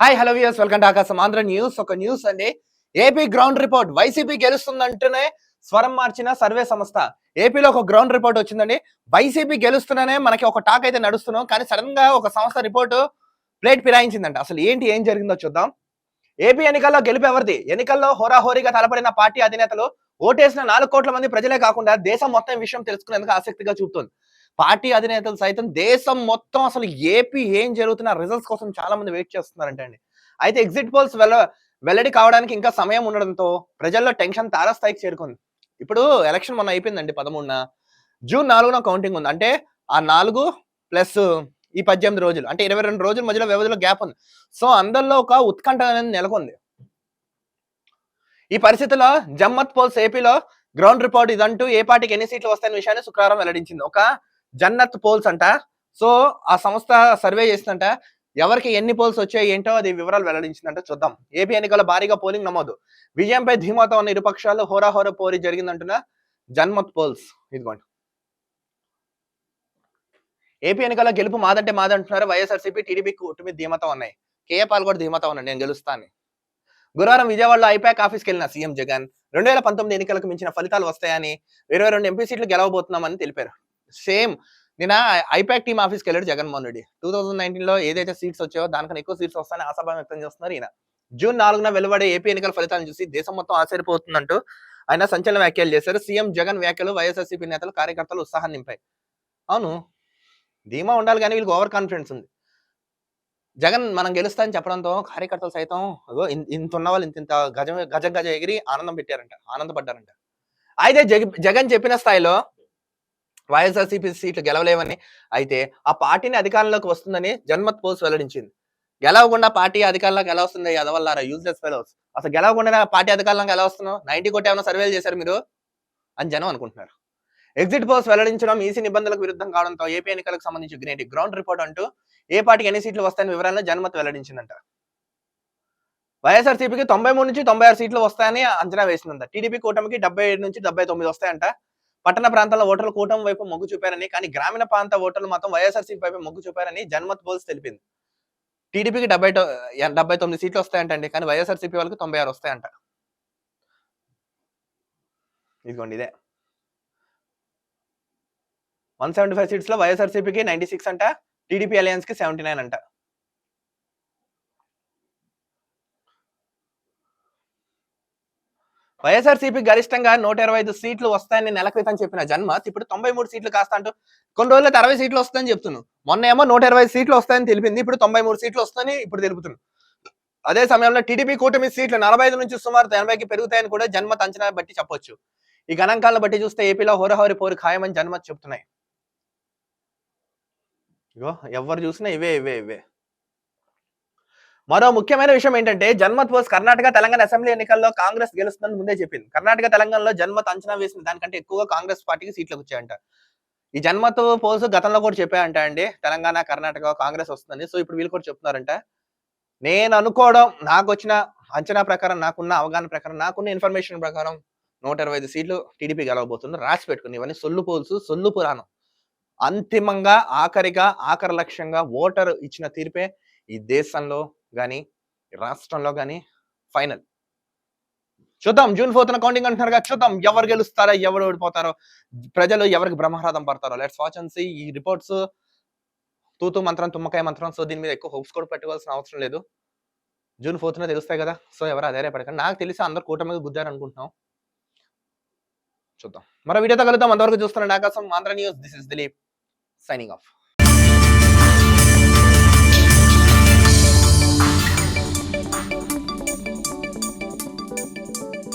Hi hello views welcome to Aakasam Andhra news ఒక news అండి. AP ground report YCP గెలుస్తుందంటేనే స్వరం మార్చిన సర్వే సంస్థ. ఏపీలో ఒక గ్రౌండ్ రిపోర్ట్ వచ్చిందండి. వైసీపీ గెలుస్తున్నానే మనకి ఒక టాక్ అయితే నడుస్తున్నాం. కానీ సడన్గా ఒక సంస్థ రిపోర్ట్ ప్లేట్ ఫిరాయించిందంట. అసలు ఏంటి ఏం జరిగిందో చూద్దాం. ఏపీ ఎన్నికల్లో గెలుపు ఎవరిది? ఎన్నికల్లో హోరాహోరీగా తలపడిన పార్టీ అధినేతలు ఓటేసిన నాలుగు కోట్ల మంది ప్రజలే కాకుండా దేశం మొత్తం విషయం తెలుసుకునేందుకు ఆసక్తిగా చూపుతుంది. పార్టీ అధినేతలు సైతం దేశం మొత్తం అసలు ఏపీ ఏం జరుగుతున్న రిజల్ట్స్ కోసం చాలా మంది వెయిట్ చేస్తున్నారంట అండి. అయితే ఎగ్జిట్ పోల్స్ వెల్ల వెల్లడి కావడానికి ఇంకా సమయం ఉండడంతో ప్రజల్లో టెన్షన్ తారాస్థాయికి చేరుకుంది. ఇప్పుడు ఎలక్షన్ మొన్న అయిపోయిందండి పదమూడున. జూన్ నాలుగున కౌంటింగ్ ఉంది. అంటే ఆ నాలుగు ప్లస్ ఈ పద్దెనిమిది రోజులు అంటే ఇరవై రెండు రోజుల మధ్యలో వ్యవధిలో గ్యాప్ ఉంది. సో అందరిలో ఒక ఉత్కంఠ అనేది నెలకొంది. ఈ పరిస్థితిలో జమ్మత్ పోల్స్ ఏపీలో గ్రౌండ్ రిపోర్ట్ ఇదంటూ ఏ పార్టీకి ఎన్ని సీట్లు వస్తాయనే విషయాన్ని శుక్రవారం వెల్లడించింది. ఒక జన్నత్ పోల్స్ అంట. సో ఆ సంస్థ సర్వే చేసిందంట ఎవరికి ఎన్ని పోల్స్ వచ్చాయి ఏంటో అది వివరాలు వెల్లడించిందంట చూద్దాం. ఏపీ ఎన్నికల భారీగా పోలింగ్ నమోదు. విజయంపై ధీమాతో ఉన్న ఇరుపక్షాలు హోరాహోరా హోరాహోర పోరి జరిగిందంటున్న జన్మత్ పోల్స్. ఇదిగోండి. ఏపీ ఎన్నికల గెలుపు మాదంటే మాదంటున్నారు వైఎస్ఆర్సీపీ టీడీపీ కూటమి ధీమాతో ఉన్నాయి. కేఏ పాల్ కూడా ధీమాతో ఉన్నాయి నేను గెలుస్తాను గురువారం విజయవాడలో ఐపాక్ ఆఫీస్కి వెళ్ళిన సీఎం జగన్ రెండు వేల పంతొమ్మిది ఎన్నికలకు మించిన ఫలితాలు వస్తాయని ఇరవై రెండు ఎంపీ సీట్లు గెలవబోతున్నామని తెలిపారు. సేమ్. నిన్న ఐపాక్ టీమ్ ఆఫీస్కి వెళ్ళాడు జగన్మోహన్ రెడ్డి. టూ థౌసండ్ నైన్టీన్లో ఏదైతే సీట్స్ వచ్చాయో దానికన్నా ఎక్కువ సీట్స్ వస్తాయని ఆశాభావం వ్యక్తం చేస్తున్నారు ఈయన. జూన్ నాలుగున వెలువడే ఏపీ ఎన్నికల ఫలితాలను చూసి దేశం మొత్తం ఆశ్చర్యపోతుందంటూ ఆయన సంచలన వ్యాఖ్యలు చేశారు. సీఎం జగన్ వ్యాఖ్యలు వైఎస్ఆర్సీపీ నేతలు కార్యకర్తలు ఉత్సాహం నింపాయి. అవును. ధీమా ఉండాలి కానీ వీళ్ళకి ఓవర్ కాన్ఫిడెన్స్ ఉంది. జగన్ మనం గెలుస్తామని చెప్పడంతో కార్యకర్తలు సైతం అగో ఇంత ఉన్న వాళ్ళు ఇంత ఇంత గజ గజ గజ ఎగిరి ఆనందం పెట్టారంట ఆనందపడ్డారంట. అయితే జగ జగన్ చెప్పిన స్థాయిలో వైఎస్ఆర్సీపీ సీట్లు గెలవలేవని అయితే ఆ పార్టీని అధికారంలోకి వస్తుందని జన్మత్ పోస్ట్ వెల్లడించింది. గెలవకుండా పార్టీ అధికారంలోకి ఎలా వస్తుంది అదవల్లారా? యూజ్లెస్ ఫెలోస్ అసలు గెలవకుండా పార్టీ అధికారంలోకి ఎలా వస్తున్నావు? నైన్టీ కోటి ఏమైనా సర్వేలు చేశారు మీరు? అని జనం అనుకుంటున్నారు. ఎగ్జిట్ పోల్స్ వెల్లడించడం ఈసీ నిబంధనలకు విరుద్ధం కావడంతో ఏపీ ఎన్నికలకు సంబంధించి గ్రేట్ గ్రౌండ్ రిపోర్ట్ అంటూ ఏ పార్టీకి ఎన్ని సీట్లు వస్తాయని వివరాలను జన్మత్ వెల్లడించిందంట. వైఎస్ఆర్సీపీకి తొంభై మూడు నుంచి తొంభై ఆరు సీట్లు వస్తాయని అంచనా వేసిందంట. టీడీపీ కూటమికి డెబ్బై ఏడు నుంచి డెబ్బై తొమ్మిది వస్తాయంట. పట్టణ ప్రాంతాల ఓటర్లు కూటమి వైపు మొగ్గు చూపారని కానీ గ్రామీణ ప్రాంత ఓటర్లు మాత్రం వైఎస్ఆర్సీపీ వైపు మొగ్గు చూపారని జన్మత్ పోల్స్ తెలిపింది. టీడీపీకి డెబ్బై డెబ్బై తొమ్మిది సీట్లు వస్తాయంటండి కానీ వైఎస్ఆర్సీపీ వాళ్ళకి తొంభై ఆరు వస్తాయంట. ఇదిగోండి ఇదే. వన్ సెవెంటీ ఫైవ్ సీట్స్లో వైఎస్ఆర్సీపీకి నైన్టీ సిక్స్ అంట టీడీపీ అలయన్స్కి సెవెంటీ నైన్ అంట. వైఎస్ఆర్సీపీ గరిష్టంగా నూట ఇరవై ఐదు సీట్లు వస్తాయని నెల క్రితం చెప్పిన జన్మత్ ఇప్పుడు తొంభై మూడు సీట్లు కాస్త అంటూ కొన్ని రోజులు అరవై సీట్లు వస్తాయని చెప్తున్నాను మొన్న ఏమో నూట ఇరవై సీట్లు వస్తాయని తెలిపింది ఇప్పుడు తొంభై మూడు సీట్లు వస్తాయని ఇప్పుడు తెలుపుతున్నాను అదే సమయంలో టీడీపీ కూటమి సీట్లు నలభై ఐదు నుంచి సుమారు ఎనభైకి పెరుగుతాయని కూడా జన్మత్ అంచనా బట్టి చెప్పొచ్చు. ఈ గణాంకాలను బట్టి చూస్తే ఏపీలో హోరహోరి పోరు ఖాయమని జన్మత్ చెప్తున్నాయి. ఇగో ఎవరు చూసినా ఇవే ఇవే ఇవే. మరో ముఖ్యమైన విషయం ఏంటంటే జన్మత్ పోస్ కర్ణాటక తెలంగాణ అసెంబ్లీ ఎన్నికల్లో కాంగ్రెస్ గెలుస్తుందని ముందే చెప్పింది. కర్ణాటక తెలంగాణలో జన్మత్ అంచనా వేసిన దానికంటే ఎక్కువగా కాంగ్రెస్ పార్టీకి సీట్లు వచ్చాయంట. ఈ జన్మత్ పోల్స్ గతంలో కూడా చెప్పాయంట అండి. తెలంగాణ కర్ణాటక కాంగ్రెస్ వస్తుందని. సో ఇప్పుడు వీళ్ళు కూడా చెప్తున్నారంట. నేను అనుకోవడం నాకు వచ్చిన అంచనా ప్రకారం నాకున్న అవగాహన ప్రకారం నాకున్న ఇన్ఫర్మేషన్ ప్రకారం నూట ఇరవై ఐదు సీట్లు టీడీపీ గెలవబోతుంది రాసి పెట్టుకుని ఇవన్నీ సొల్లు పోల్స్ సొల్లు పురాణం. అంతిమంగా ఆఖరిగా ఆఖరి లక్ష్యంగా ఓటర్ ఇచ్చిన తీర్పే ఈ దేశంలో కానీ రాష్ట్రంలో కానీ ఫైనల్. చూద్దాం. జూన్ ఫోర్త్ కౌంటింగ్ అంటున్నారు చూద్దాం. ఎవరు గెలుస్తారో ఎవరు ఓడిపోతారో ప్రజలు ఎవరికి బ్రహ్మరాధం పడతారో. లెట్స్ వాచ్ అండ్ సీ ఈ రిపోర్ట్స్ తూతు మంత్రం తుమ్మకాయ మంత్రం సో దీని మీద ఎక్కువ హోప్స్ కూడా పెట్టుకోవాల్సిన అవసరం లేదు. జూన్ ఫోర్త్న తెలుస్తాయి కదా సో ఎవరు అదే పడకండి నాకు తెలిసి అందరు కూటమిగా గుద్దారు అనుకుంటున్నాం. చూద్దాం. మరో వీడియోతో కలుద్దాం. అంతవరకు చూస్తున్నాను Aakasam Andhra news. This is Dilip signing off